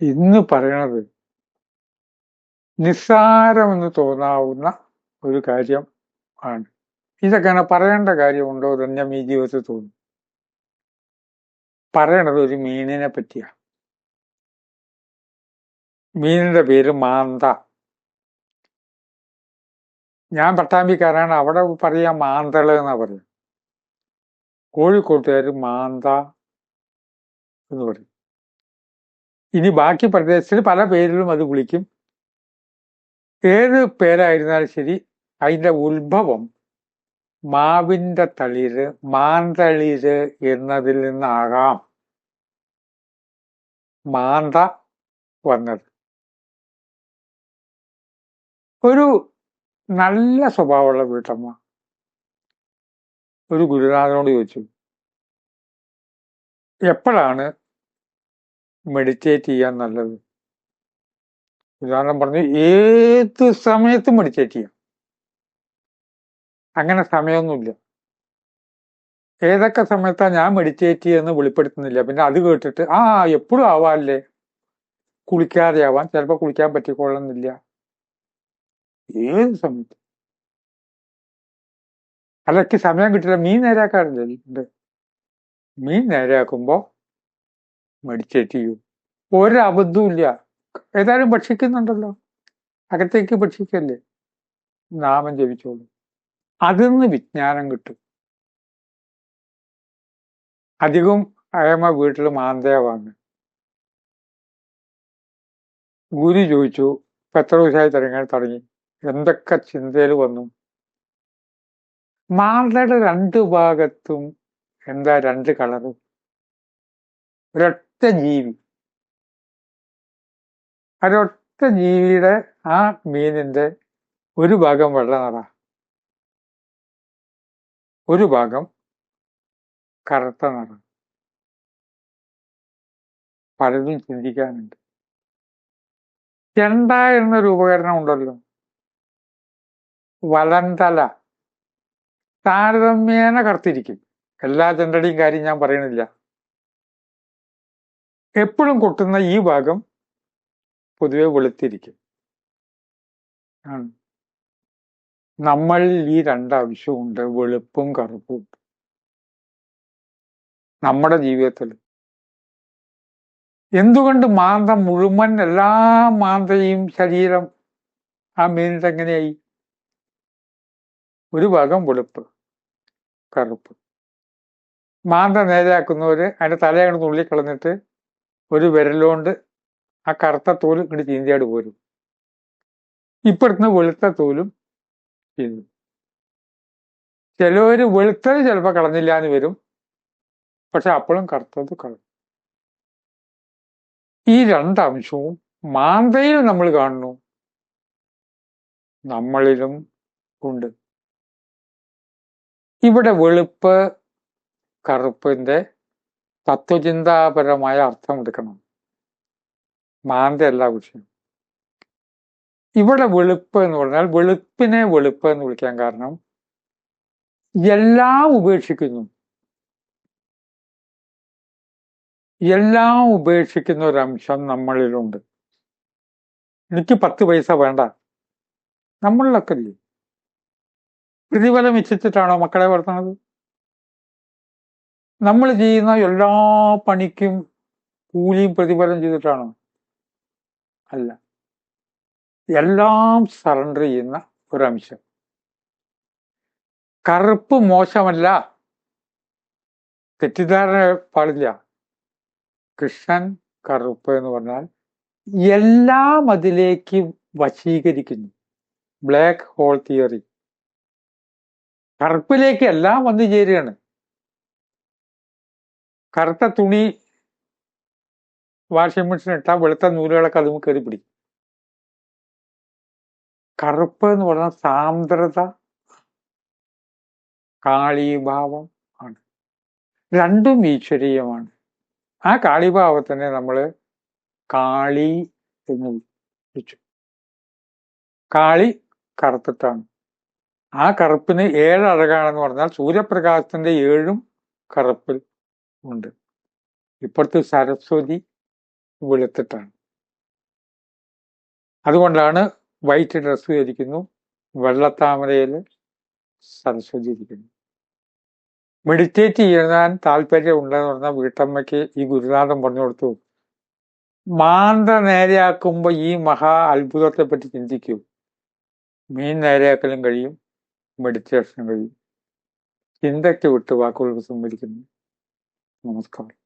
ഇന്ന് പറയണത് നിസ്സാരമെന്ന് തോന്നാവുന്ന ഒരു കാര്യം ആണ്. ഇതൊക്കെ പറയേണ്ട കാര്യമുണ്ടോ തന്നെ ഈ ജീവിതത്തിൽ തോന്നും. പറയണത് ഒരു മീനിനെ പറ്റിയാണ്. മീനിന്റെ പേര് മാന്ത. ഞാൻ പട്ടാമ്പിക്കാരാണ്. അവിടെ പറയാ മാന്തൾ എന്നാ പറയുന്നത്. കോഴിക്കോട്ടുകാർ മാന്ത എന്ന് പറയും. ഇനി ബാക്കി പ്രദേശത്തിൽ പല പേരിലും അത് വിളിക്കും. ഏത് പേരായിരുന്നാലും ശരി അതിന്റെ ഉത്ഭവം മാവിന്റെ തളിര് മാന്തളിര് എന്നതിൽ നിന്നാകാം മാന്ത വന്നത്. ഒരു നല്ല സ്വഭാവമുള്ള വീട്ടമ്മ. ഒരു ഗുരുനാഥനോട് ചോദിച്ചു എപ്പോഴാണ് മെഡിറ്റേറ്റ് ചെയ്യാൻ നല്ലത്. ഉദാഹരണം പറഞ്ഞു ഏത് സമയത്തും മെഡിറ്റേറ്റ് ചെയ്യാം. അങ്ങനെ സമയമൊന്നുമില്ല. ഏതൊക്കെ സമയത്താണ് ഞാൻ മെഡിറ്റേറ്റ് ചെയ്യുന്നത് വെളിപ്പെടുത്തുന്നില്ല. പിന്നെ അത് കേട്ടിട്ട് ആ എപ്പോഴും ആവാല്ലേ കുളിക്കാതെ ആവാം. ചിലപ്പോൾ കുളിക്കാൻ പറ്റിക്കൊള്ളുന്നില്ല. ഏത് സമയത്ത്. അതൊക്കെ സമയം കിട്ടില്ല. മീൻ നേരാക്കാറുണ്ട് മീൻ നേരാക്കുമ്പോ മെഡിറ്റേറ്റ് ചെയ്യൂ. ഒരബദ്ധവും ഇല്ല. ഏതായാലും ഭക്ഷിക്കുന്നുണ്ടല്ലോ. അകത്തേക്ക് ഭക്ഷിക്കല്ലേ? നാമം ജപിച്ചോളൂ. അതിൽ നിന്ന് വിജ്ഞാനം കിട്ടും. അധികം അയമ്മ വീട്ടിൽ മാന്തയ വാങ്ങി ഗുരു ചോദിച്ചു എത്ര ദിവസമായി തുടങ്ങാൻ തുടങ്ങി. എന്തൊക്കെ ചിന്തയിൽ വന്നു? മാന്തയുടെ രണ്ട് ഭാഗത്തും എന്താ രണ്ട് കളറും? ഒരൊറ്റ ജീവി ഒരൊറ്റ ജീവിയുടെ ആ മീനിന്റെ ഒരു ഭാഗം വെള്ള ഒരു ഭാഗം കറുത്ത നട പലതും ചിന്തിക്കാനുണ്ട്. ചെണ്ട എന്നൊരു ഉപകരണം ഉണ്ടല്ലോ. വലന്തല. താരതമ്യേന കറുത്തിരിക്കും. എല്ലാ ചെണ്ടടിയും കാര്യം ഞാൻ പറയണില്ല. എപ്പോഴും കൊട്ടുന്ന ഈ ഭാഗം പൊതുവെ വെളുത്തിരിക്കും. നമ്മൾ ഈ രണ്ടാവശ്യമുണ്ട് വെളുപ്പും കറുപ്പും. നമ്മുടെ ജീവിതത്തിൽ എന്തുകൊണ്ട് മാന്ത മുഴുവൻ എല്ലാ മാന്തയും ശരീരം ആ മീനിട്ട് ഒരു ഭാഗം വെളുപ്പ് കറുപ്പ്. മാന്ത നേരെയാക്കുന്നവര് അതിന്റെ തലയാണ് നുള്ളിക്കളഞ്ഞിട്ട് ഒരു വിരലുകൊണ്ട് ആ കറുത്ത തോൽ ഇങ്ങോട്ട് ചീന്തിയാട് പോരും. ഇപ്പുറത്തുനിന്ന് വെളുത്ത തോലും ചീന്തും. ചിലവര് വെളുത്തത് ചിലപ്പോൾ കളഞ്ഞില്ല എന്ന് വരും. പക്ഷെ അപ്പോഴും കറുത്തത് കളഞ്ഞു. ഈ രണ്ടംശവും മാന്തയിൽ നമ്മൾ കാണുന്നു. നമ്മളിലും ഉണ്ട്. ഇവിടെ വെളുപ്പ് കറുപ്പിന്റെ തത്വചിന്താപരമായ അർത്ഥം എടുക്കണം മാന്തയല്ല വിഷയം ഇവിടെ വെളുപ്പ് എന്ന് പറഞ്ഞാൽ വെളുപ്പിനെ വെളുപ്പ് എന്ന് വിളിക്കാൻ കാരണം എല്ലാം ഉപേക്ഷിക്കുന്നു. എല്ലാം ഉപേക്ഷിക്കുന്ന ഒരു അംശം നമ്മളിലുണ്ട്. എനിക്ക് പത്ത് പൈസ വേണ്ട. നമ്മളിലൊക്കെ ഇല്ലേ? പ്രതിഫലം ഇച്ഛിച്ചിട്ടാണോ മക്കളെ വളർത്തുന്നത്? നമ്മൾ ചെയ്യുന്ന എല്ലാ പണിക്കും കൂലിയും പ്രതിഫലം ചെയ്തിട്ടാണോ? അല്ല. എല്ലാം സറണ്ടർ ചെയ്യുന്ന ഒരു അംശം കറുപ്പ് മോശമല്ല. തെറ്റിദ്ധാരണ പാടില്ല. കൃഷ്ണൻ കറുപ്പ് എന്ന് പറഞ്ഞാൽ എല്ലാം അതിലേക്ക് വശീകരിക്കുന്നു. ബ്ലാക്ക് ഹോൾ തിയറി കറുപ്പിലേക്ക് എല്ലാം വന്നു ചേരുകയാണ്. കറുത്ത തുണി വാഷിംഗ് മെഷീൻ ഇട്ടാൽ വെളുത്ത നൂലുകളൊക്കെ അതും കയറി പിടിക്കും. കറുപ്പ് എന്ന് പറഞ്ഞാൽ സാന്ദ്രത കാളീഭാവം ആണ്. രണ്ടും ഈശ്വരീയമാണ്. ആ കാളിഭാവത്തിനെ നമ്മൾ കാളി എന്ന് വിളിച്ചു. കാളി കറുത്തിട്ടാണ്. ആ കറുപ്പിന് ഏഴ് അഴകാണെന്ന് പറഞ്ഞാൽ സൂര്യപ്രകാശത്തിന്റെ ഏഴും കറുപ്പിൽ ഉണ്ട്. ഇപ്പുറത്ത് സരസ്വതി വെളുത്തിട്ടാണ്. അതുകൊണ്ടാണ് വൈറ്റ് ഡ്രസ്സ് ധരിക്കുന്നു വെള്ളത്താമരയിൽ സരസ്വതി ഇരിക്കുന്നു. മെഡിറ്റേറ്റ് ചെയ്യാൻ താല്പര്യം ഉണ്ടെന്ന് പറഞ്ഞാൽ വീട്ടമ്മയ്ക്ക് ഈ ഗുരുനാഥൻ പറഞ്ഞു കൊടുത്തു മാന്ത നേരെയാക്കുമ്പോൾ ഈ മഹാ അത്ഭുതത്തെ പറ്റി ചിന്തിക്കൂ. മീൻ നേരെയാക്കലും കഴിയും മെഡിറ്റേഷനും കഴിയും. ചിന്തയ്ക്ക് വിട്ട് വാക്കുകൾ സംഭരിക്കുന്നു Namaskar.